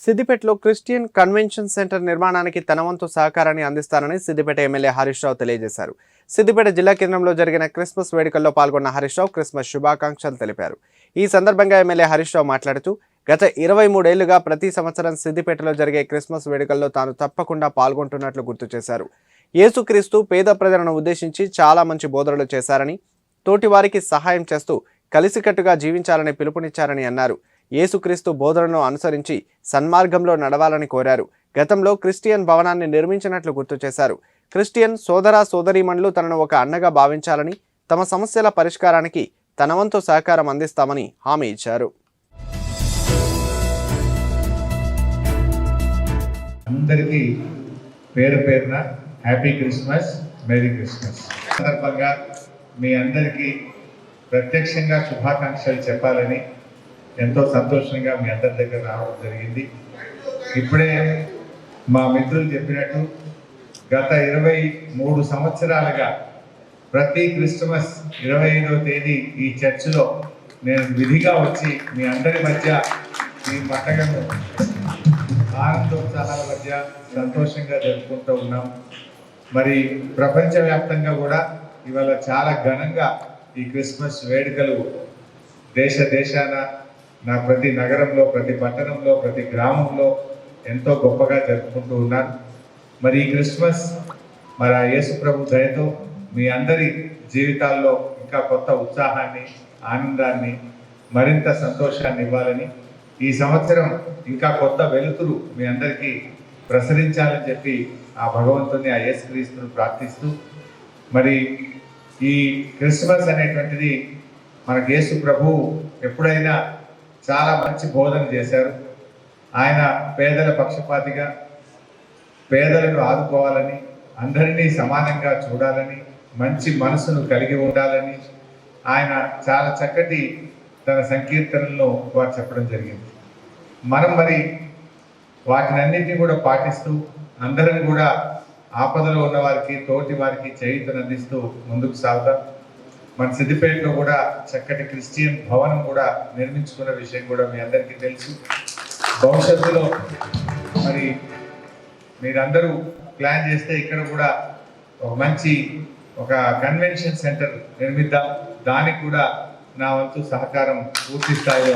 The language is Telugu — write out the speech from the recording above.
సిద్దిపేటలో క్రిస్టియన్ కన్వెన్షన్ సెంటర్ నిర్మాణానికి తన వంతు సహకారాన్ని అందిస్తానని సిద్దిపేట ఎమ్మెల్యే హరీష్ రావు తెలియజేశారు. సిద్దిపేట జిల్లా కేంద్రంలో జరిగిన క్రిస్మస్ వేడుకల్లో పాల్గొన్న హరీష్ రావు క్రిస్మస్ శుభాకాంక్షలు తెలిపారు. ఈ సందర్భంగా ఎమ్మెల్యే హరీష్ రావు మాట్లాడుతూ గత ఇరవై మూడేళ్ళుగా ప్రతి సంవత్సరం సిద్దిపేటలో జరిగే క్రిస్మస్ వేడుకల్లో తాను తప్పకుండా పాల్గొంటున్నట్లు గుర్తు చేశారు. యేసుక్రీస్తు పేద ప్రజలను ఉద్దేశించి చాలా మంచి బోధనలు చేశారని తోటివారికి సహాయం చేస్తూ కలిసికట్టుగా జీవించాలని పిలుపునిచ్చారని అన్నారు. యేసుక్రీస్తు బోధనను అనుసరించి సన్మార్గంలో నడవాలని కోరారు. గతంలో క్రిస్టియన్ భవనాన్ని నిర్మించినట్లు గుర్తు చేశారు. క్రిస్టియన్ సోదర సోదరీమణులు తనను ఒక అన్నగా భావించాలని తమ సమస్యల పరిష్కారానికి తన వంతు సహకారం అందిస్తామని హామీ ఇచ్చారు. అందరికీ పేరు పేరున హ్యాపీ క్రిస్మస్ మెరీ క్రిస్మస్. సందర్భంగా మీ అందరికీ ప్రత్యక్షంగా శుభాకాంక్షలు చెప్పాలని ఎంతో సంతోషంగా మీ అందరి దగ్గర రావడం జరిగింది. ఇప్పుడే మా మిత్రులు చెప్పినట్టు గత ఇరవై మూడు సంవత్సరాలుగా ప్రతి క్రిస్మస్ ఇరవై ఐదవ తేదీ ఈ చర్చిలో నేను విధిగా వచ్చి మీ అందరి మధ్య ఈ పండగను ఆనందోత్సాహాల మధ్య సంతోషంగా జరుపుకుంటూ ఉన్నాం. మరి ప్రపంచవ్యాప్తంగా కూడా ఇవాళ చాలా ఘనంగా ఈ క్రిస్మస్ వేడుకలు దేశ దేశాన నా ప్రతి నగరంలో ప్రతి పట్టణంలో ప్రతి గ్రామంలో ఎంతో గొప్పగా జరుపుకుంటూ ఉన్నారు. మరి ఈ క్రిస్మస్ మరి ఆ యేసు ప్రభు దయతో మీ అందరి జీవితాల్లో ఇంకా కొత్త ఉత్సాహాన్ని ఆనందాన్ని మరింత సంతోషాన్ని ఇవ్వాలని ఈ సంవత్సరం ఇంకా కొత్త వెలుతురు మీ అందరికీ ప్రసరించాలని చెప్పి ఆ భగవంతుని ఆ యేసుక్రీస్తుని ప్రార్థిస్తూ మరి ఈ క్రిస్మస్ అనేటువంటిది మనకు యేసు ప్రభు ఎప్పుడైనా చాలా మంచి బోధన చేశారు. ఆయన పేదల పక్షపాతిగా పేదలను ఆదుకోవాలని అందరినీ సమానంగా చూడాలని మంచి మనసును కలిగి ఉండాలని ఆయన చాలా చక్కటి తన సంకీర్తనలను వారు చెప్పడం జరిగింది. మనం మరి వాటినన్నింటినీ కూడా పాటిస్తూ అందరం కూడా ఆపదలో ఉన్న వారికి తోటి వారికి చేయుతను అందిస్తూ ముందుకు సాగుతాం మన సిద్దిపేటలో కూడా చక్కటి క్రిస్టియన్ భవనం కూడా నిర్మించుకున్న విషయం కూడా మీ అందరికీ తెలుసు. భవిష్యత్తులో మరి మీరందరూ ప్లాన్ చేస్తే ఇక్కడ కూడా ఒక మంచి ఒక కన్వెన్షన్ సెంటర్ నిర్మిద్దాం. దానికి కూడా నా వంతు సహకారం పూర్తి స్థాయిలో